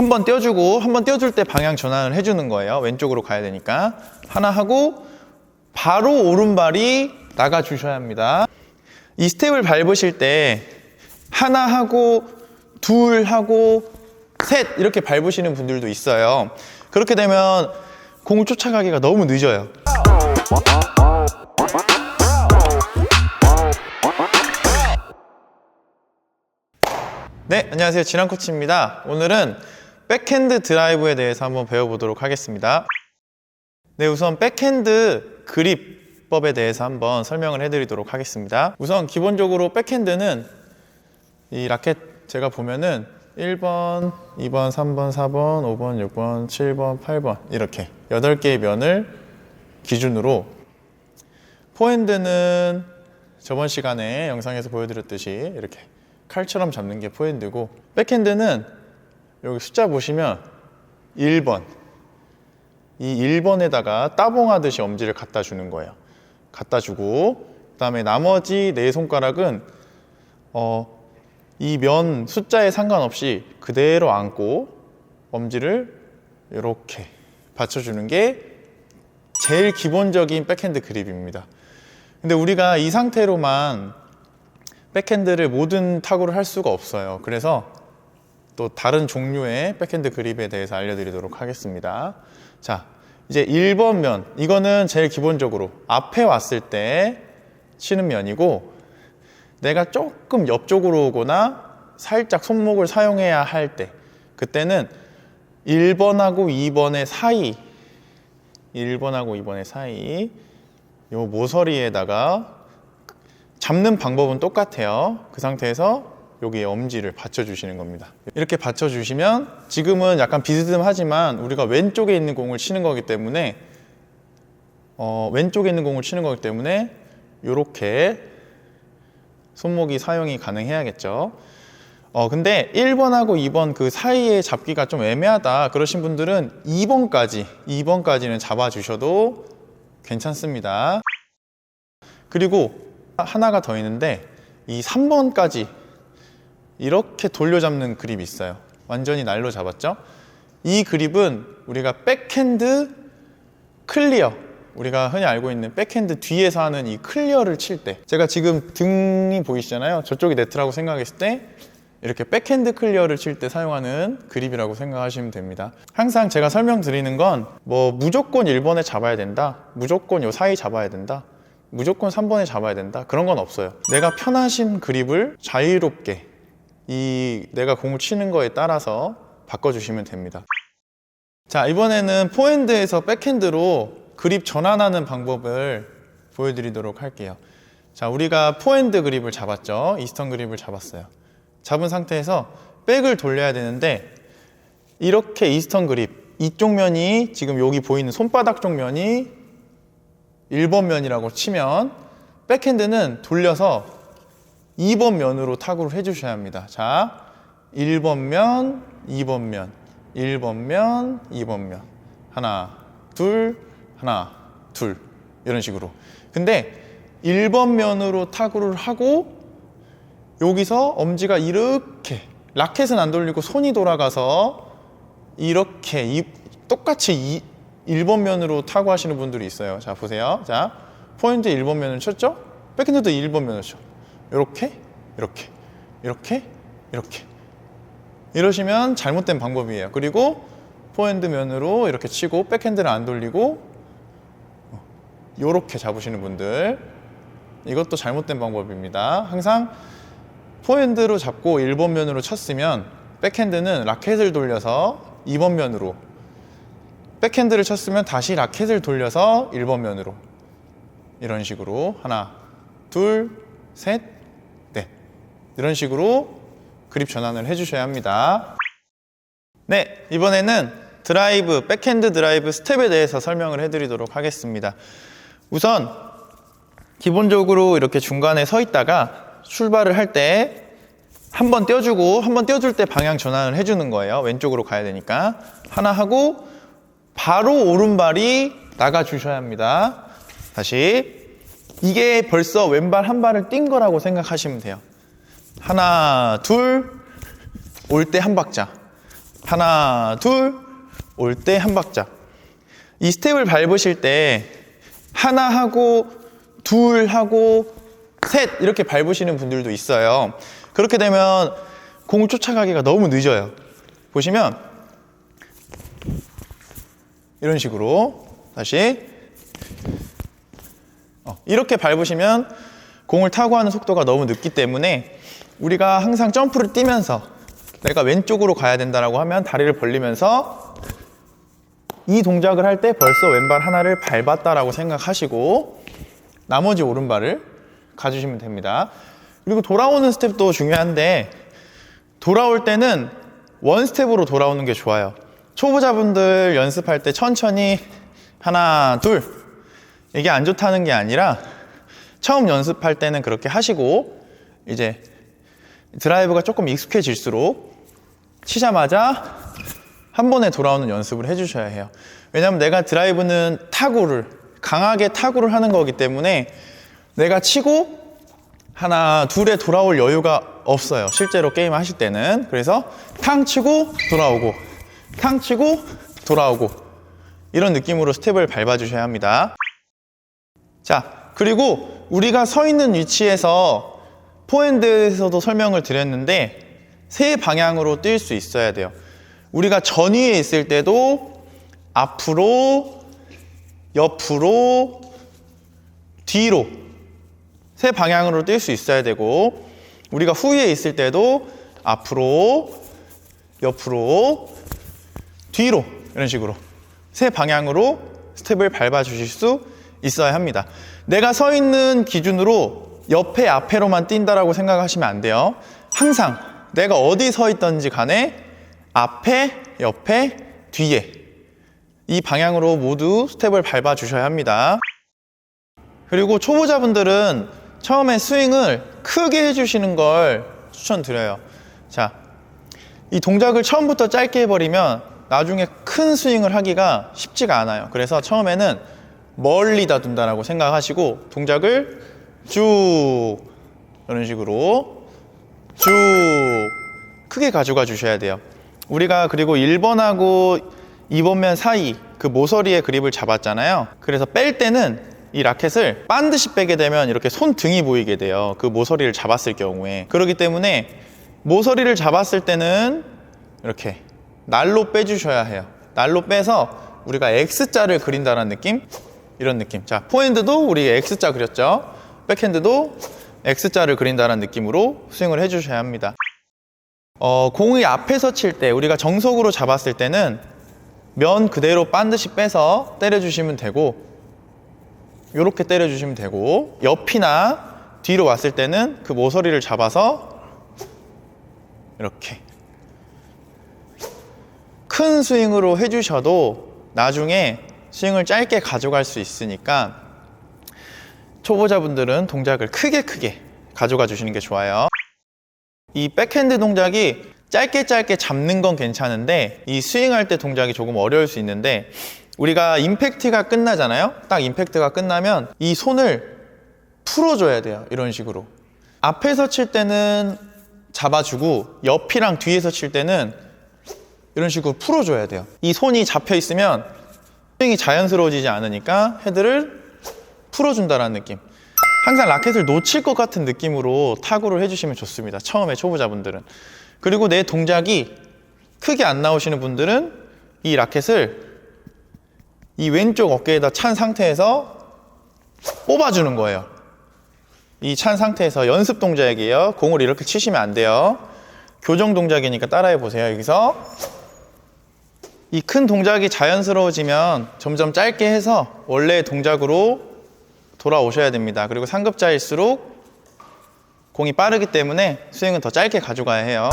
한 번 떼어주고 한 번 떼어줄 때 방향 전환을 해주는 거예요. 왼쪽으로 가야 되니까 하나 하고 바로 오른발이 나가 주셔야 합니다. 이 스텝을 밟으실 때 하나 하고 둘 하고 셋 이렇게 밟으시는 분들도 있어요. 그렇게 되면 공을 쫓아가기가 너무 늦어요. 네, 안녕하세요. 진한 코치입니다. 오늘은 백핸드 드라이브에 대해서 한번 배워보도록 하겠습니다. 네, 우선 백핸드 그립법에 대해서 한번 설명을 해드리도록 하겠습니다. 우선 기본적으로 백핸드는 이 라켓 제가 보면은 1번, 2번, 3번, 4번, 5번, 6번, 7번, 8번 이렇게 8개의 면을 기준으로 포핸드는 저번 시간에 영상에서 보여드렸듯이 이렇게 칼처럼 잡는 게 포핸드고 백핸드는 여기 숫자 보시면 1번 이 1번에다가 따봉하듯이 엄지를 갖다 주는 거예요. 갖다 주고 그 다음에 나머지 네 손가락은 어, 이 면 숫자에 상관없이 그대로 안고 엄지를 이렇게 받쳐주는 게 제일 기본적인 백핸드 그립입니다. 근데 우리가 이 상태로만 백핸드를 모든 타구를 할 수가 없어요. 그래서 또 다른 종류의 백핸드 그립에 대해서 알려드리도록 하겠습니다. 자, 이제 1번 면. 이거는 제일 기본적으로 앞에 왔을 때 치는 면이고 내가 조금 옆쪽으로 오거나 살짝 손목을 사용해야 할 때 그때는 1번하고 2번의 사이 1번하고 2번의 사이 요 모서리에다가 잡는 방법은 똑같아요. 그 상태에서 여기에 엄지를 받쳐주시는 겁니다. 이렇게 받쳐주시면 지금은 약간 비스듬하지만 우리가 왼쪽에 있는 공을 치는 거기 때문에 어, 왼쪽에 있는 공을 치는 거기 때문에 이렇게 손목이 사용이 가능해야겠죠. 어, 근데 1번하고 2번 그 사이에 잡기가 좀 애매하다 그러신 분들은 2번까지, 2번까지는 잡아주셔도 괜찮습니다. 그리고 하나가 더 있는데 이 3번까지 이렇게 돌려잡는 그립이 있어요. 완전히 날로 잡았죠? 이 그립은 우리가 백핸드 클리어 우리가 흔히 알고 있는 백핸드 뒤에서 하는 이 클리어를 칠 때 제가 지금 등이 보이시잖아요. 저쪽이 네트라고 생각했을 때 이렇게 백핸드 클리어를 칠 때 사용하는 그립이라고 생각하시면 됩니다. 항상 제가 설명드리는 건 뭐 무조건 1번에 잡아야 된다. 무조건 요 사이 잡아야 된다. 무조건 3번에 잡아야 된다. 그런 건 없어요. 내가 편하신 그립을 자유롭게 이 내가 공을 치는 거에 따라서 바꿔주시면 됩니다. 자, 이번에는 포핸드에서 백핸드로 그립 전환하는 방법을 보여드리도록 할게요. 자, 우리가 포핸드 그립을 잡았죠. 이스턴 그립을 잡았어요. 잡은 상태에서 백을 돌려야 되는데 이렇게 이스턴 그립 이쪽 면이 지금 여기 보이는 손바닥 쪽 면이 1번 면이라고 치면 백핸드는 돌려서 2번 면으로 타구를 해주셔야 합니다. 자, 1번 면, 2번 면, 1번 면, 2번 면. 하나, 둘, 하나, 둘. 이런 식으로. 근데 1번 면으로 타구를 하고 여기서 엄지가 이렇게 라켓은 안 돌리고 손이 돌아가서 이렇게 이, 똑같이 이, 1번 면으로 타구 하시는 분들이 있어요. 자, 보세요. 자, 포인트 1번 면을 쳤죠? 백핸드도 1번 면을 쳐. 이렇게, 이렇게, 이렇게, 이렇게. 이러시면 잘못된 방법이에요. 그리고 포핸드 면으로 이렇게 치고 백핸드를 안 돌리고 이렇게 잡으시는 분들 이것도 잘못된 방법입니다. 항상 포핸드로 잡고 1번 면으로 쳤으면 백핸드는 라켓을 돌려서 2번 면으로 백핸드를 쳤으면 다시 라켓을 돌려서 1번 면으로 이런 식으로 하나 둘셋넷 이런 식으로 그립 전환을 해주셔야 합니다. 네 이번에는 드라이브 백핸드 드라이브 스텝에 대해서 설명을 해드리도록 하겠습니다. 우선 기본적으로 이렇게 중간에 서 있다가 출발을 할 때 한 번 떼어주고 한 번 떼어줄 때 방향 전환을 해주는 거예요. 왼쪽으로 가야 되니까 하나 하고 바로 오른발이 나가 주셔야 합니다. 다시 이게 벌써 왼발 한 발을 뛴 거라고 생각하시면 돼요. 하나 둘 올 때 한 박자 하나, 둘, 올 때 한 박자. 이 스텝을 밟으실 때 하나 하고 둘 하고 셋 이렇게 밟으시는 분들도 있어요. 그렇게 되면 공을 쫓아가기가 너무 늦어요. 보시면 이런 식으로 다시 어, 이렇게 밟으시면 공을 타고 하는 속도가 너무 늦기 때문에 우리가 항상 점프를 뛰면서 내가 왼쪽으로 가야 된다라고 하면 다리를 벌리면서 이 동작을 할 때 벌써 왼발 하나를 밟았다라고 생각하시고 나머지 오른발을 가주시면 됩니다. 그리고 돌아오는 스텝도 중요한데 돌아올 때는 원 스텝으로 돌아오는 게 좋아요. 초보자분들 연습할 때 천천히 하나, 둘 이게 안 좋다는 게 아니라 처음 연습할 때는 그렇게 하시고 이제 드라이브가 조금 익숙해질수록 치자마자 한 번에 돌아오는 연습을 해주셔야 해요. 왜냐하면 내가 드라이브는 타구를 강하게 타구를 하는 거기 때문에 내가 치고 하나 둘에 돌아올 여유가 없어요. 실제로 게임 하실 때는 그래서 탕 치고 돌아오고 탕 치고 돌아오고 이런 느낌으로 스텝을 밟아 주셔야 합니다. 자 그리고 우리가 서 있는 위치에서 포핸드에서도 설명을 드렸는데 세 방향으로 뛸 수 있어야 돼요. 우리가 전위에 있을 때도 앞으로, 옆으로, 뒤로 세 방향으로 뛸 수 있어야 되고 우리가 후위에 있을 때도 앞으로, 옆으로, 뒤로 이런 식으로 세 방향으로 스텝을 밟아 주실 수 있어야 합니다. 내가 서 있는 기준으로 옆에 앞에로만 뛴다라고 생각하시면 안 돼요. 항상 내가 어디 서 있던지 간에 앞에, 옆에, 뒤에 이 방향으로 모두 스텝을 밟아 주셔야 합니다. 그리고 초보자분들은 처음에 스윙을 크게 해주시는 걸 추천드려요. 자, 이 동작을 처음부터 짧게 해버리면 나중에 큰 스윙을 하기가 쉽지가 않아요. 그래서 처음에는 멀리 다둔다라고 생각하시고 동작을 쭉 이런 식으로 쭉 크게 가져가 주셔야 돼요. 우리가 그리고 1번하고 2번면 사이 그 모서리에 그립을 잡았잖아요. 그래서 뺄 때는 이 라켓을 반드시 빼게 되면 이렇게 손등이 보이게 돼요. 그 모서리를 잡았을 경우에. 그렇기 때문에 모서리를 잡았을 때는 이렇게 날로 빼주셔야 해요. 날로 빼서 우리가 X자를 그린다는 느낌? 이런 느낌. 자, 포핸드도 우리 X자 그렸죠? 백핸드도 X자를 그린다는 느낌으로 스윙을 해주셔야 합니다. 어, 공이 앞에서 칠 때 우리가 정석으로 잡았을 때는 면 그대로 반드시 빼서 때려주시면 되고 이렇게 때려주시면 되고 옆이나 뒤로 왔을 때는 그 모서리를 잡아서 이렇게 큰 스윙으로 해주셔도 나중에 스윙을 짧게 가져갈 수 있으니까 초보자분들은 동작을 크게 크게 가져가 주시는 게 좋아요. 이 백핸드 동작이 짧게 짧게 잡는 건 괜찮은데 이 스윙할 때 동작이 조금 어려울 수 있는데 우리가 임팩트가 끝나잖아요. 딱 임팩트가 끝나면 이 손을 풀어줘야 돼요. 이런 식으로. 앞에서 칠 때는 잡아주고 옆이랑 뒤에서 칠 때는 이런 식으로 풀어줘야 돼요. 이 손이 잡혀 있으면 스윙이 자연스러워지지 않으니까 헤드를 풀어준다는 느낌. 항상 라켓을 놓칠 것 같은 느낌으로 타구를 해주시면 좋습니다. 처음에 초보자분들은. 그리고 내 동작이 크게 안 나오시는 분들은 이 라켓을 이 왼쪽 어깨에다 찬 상태에서 뽑아주는 거예요. 이 찬 상태에서 연습 동작이에요. 공을 이렇게 치시면 안 돼요. 교정 동작이니까 따라해 보세요. 여기서 이 큰 동작이 자연스러워지면 점점 짧게 해서 원래의 동작으로 돌아오셔야 됩니다. 그리고 상급자일수록 공이 빠르기 때문에 스윙은 더 짧게 가져가야 해요.